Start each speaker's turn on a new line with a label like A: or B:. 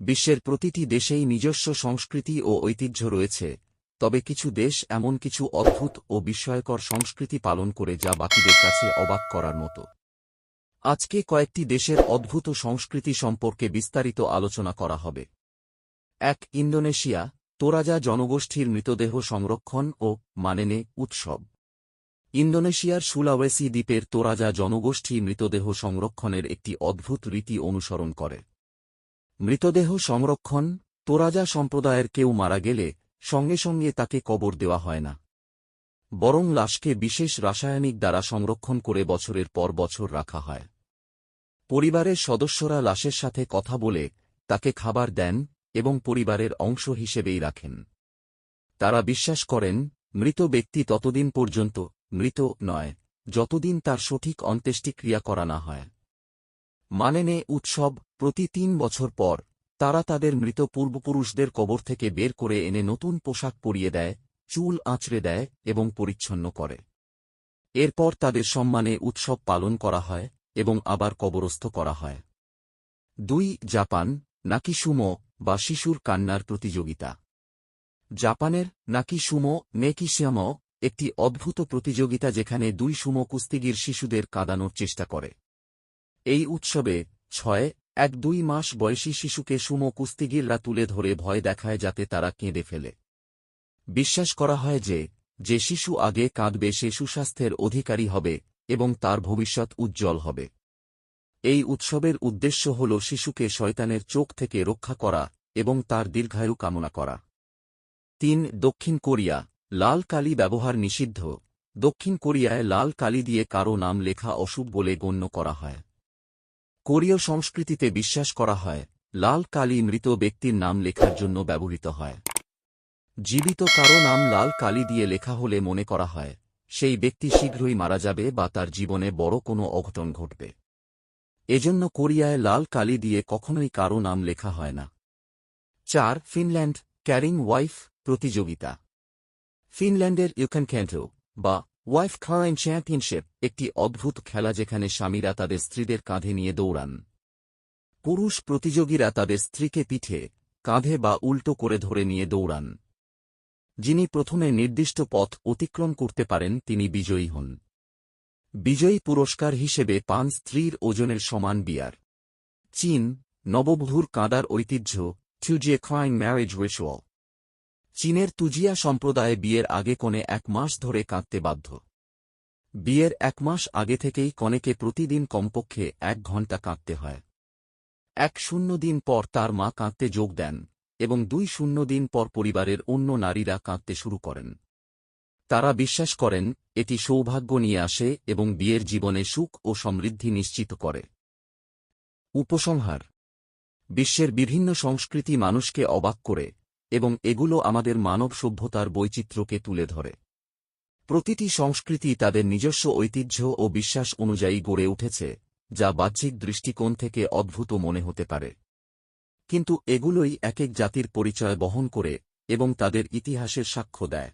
A: বিশ্বের প্রতিটি দেশেই নিজস্ব সংস্কৃতি ও ঐতিহ্য রয়েছে, তবে কিছু দেশ এমন কিছু অদ্ভুত ও বিস্ময়কর সংস্কৃতি পালন করে যা বাকিদের কাছে অবাক করার মতো। আজকে কয়েকটি দেশের অদ্ভুত সংস্কৃতি সম্পর্কে বিস্তারিত আলোচনা করা হবে। এক, ইন্দোনেশিয়া, তোরাজা জনগোষ্ঠীর মৃতদেহ সংরক্ষণ ও মানেনে উৎসব। ইন্দোনেশিয়ার সুলাওয়েসি দ্বীপের তোরাজা জনগোষ্ঠী মৃতদেহ সংরক্ষণের একটি অদ্ভুত রীতি অনুসরণ করে। মৃতদেহ সংরক্ষণ, তোরাজা সম্প্রদায়ের কেউ মারা গেলে সঙ্গে সঙ্গে তাকে কবর দেওয়া হয় না। বরং লাশকে বিশেষ রাসায়নিক দ্বারা সংরক্ষণ করে বছরের পর বছর রাখা হয়। পরিবারের সদস্যরা লাশের সাথে কথা বলে তাকে খাবার দেন এবং পরিবারের অংশ হিসেবেই রাখেন। তারা বিশ্বাস করেন, মৃত ব্যক্তি ততদিন পর্যন্ত মৃত নয়, যতদিন তার সঠিক অন্ত্যেষ্টিক্রিয়া করা না হয়। মানেনে উৎসব প্রতি তিন বছর পর তারা তাদের মৃত পূর্বপুরুষদের কবর থেকে বের করে এনে নতুন পোশাক পরিয়ে দেয়, চুল আঁচড়ে দেয় এবং পরিচ্ছন্ন করে। এরপর তাদের সম্মানে উৎসব পালন করা হয় এবং আবার কবরস্থ করা হয়। দুই, জাপান, নাকি সুমো বা শিশুর কান্নার প্রতিযোগিতা। জাপানের নাকি সুমো নেকিশিয়ামো একটি অদ্ভুত প্রতিযোগিতা যেখানে দুই সুমো কুস্তিগির শিশুদের কাঁদানোর চেষ্টা করে। এই উৎসবে ছয়, এক দুই মাস বয়সী শিশুকে সুমো কুস্তিগিররা তুলে ধরে ভয় দেখায় যাতে তারা কেঁদে ফেলে। বিশ্বাস করা হয় যে যে শিশু আগে কাঁদবে সে সুস্বাস্থ্যের অধিকারী হবে এবং তার ভবিষ্যৎ উজ্জ্বল হবে। এই উৎসবের উদ্দেশ্য হল শিশুকে শয়তানের চোখ থেকে রক্ষা করা এবং তার দীর্ঘায়ু কামনা করা। তিন, দক্ষিণ কোরিয়া, লাল কালি ব্যবহার নিষিদ্ধ। দক্ষিণ কোরিয়ায় লাল কালি দিয়ে কারও নাম লেখা অশুভ বলে গণ্য করা হয়। কোরীয় সংস্কৃতিতে বিশ্বাস করা হয়, লাল কালি মৃত ব্যক্তির নাম লেখার জন্য ব্যবহৃত হয়। জীবিত কারও নাম লাল কালি দিয়ে লেখা হলে মনে করা হয়, সেই ব্যক্তি শীঘ্রই মারা যাবে বা তার জীবনে বড় কোনো অঘটন ঘটবে। এজন্য কোরিয়ায় লাল কালি দিয়ে কখনোই কারও নাম লেখা হয় না। চার, ফিনল্যান্ড ক্যারিং ওয়াইফ প্রতিযোগিতা। ফিনল্যান্ডের ইউক্যানক্যান্টো বা ওয়াইফ খারাইন চ্যাম্পিয়নশিপ, একটি অদ্ভুত খেলা যেখানে স্বামীরা তাদের স্ত্রীদের কাঁধে নিয়ে দৌড়ান। পুরুষ প্রতিযোগীরা তাদের স্ত্রীকে পিঠে, কাঁধে বা উল্টো করে ধরে নিয়ে দৌড়ান। যিনি প্রথমে নির্দিষ্ট পথ অতিক্রম করতে পারেন, তিনি বিজয়ী হন। বিজয়ী পুরস্কার হিসেবে পান স্ত্রীর ওজনের সমান বিয়ার। চীন, নববধূর কাঁদার ঐতিহ্য থিউজিয়ে খাইং ম্যারেজ রিচুয়াল চীনের তুজিয়া সম্প্রদায়ে বিয়ের আগে কনে এক মাস ধরে কাঁদতে বাধ্য। বিয়ের এক মাস আগে থেকেই কনেকে প্রতিদিন কমপক্ষে এক ঘণ্টা কাঁদতে হয়। এক শূন্য দিন পর তার মা কাঁদতে যোগ দেন এবং দুই শূন্য দিন পর পরিবারের অন্য নারীরা কাঁদতে শুরু করেন। তারা বিশ্বাস করেন, এটি সৌভাগ্য নিয়ে আসে এবং বিয়ের জীবনে সুখ ও সমৃদ্ধি নিশ্চিত করে। উপসংহার। বিশ্বের বিভিন্ন সংস্কৃতি মানুষকে অবাক করে এবং এগুলো আমাদের মানব সভ্যতার বৈচিত্র্যকে তুলে ধরে। প্রতিটি সংস্কৃতি তাদের নিজস্ব ঐতিহ্য ও বিশ্বাস অনুযায়ী গড়ে উঠেছে, যা বাহ্যিক দৃষ্টিকোণ থেকে অদ্ভুত মনে হতে পারে। কিন্তু এগুলোই এক এক জাতির পরিচয় বহন করে এবং তাদের ইতিহাসের সাক্ষ্য দেয়।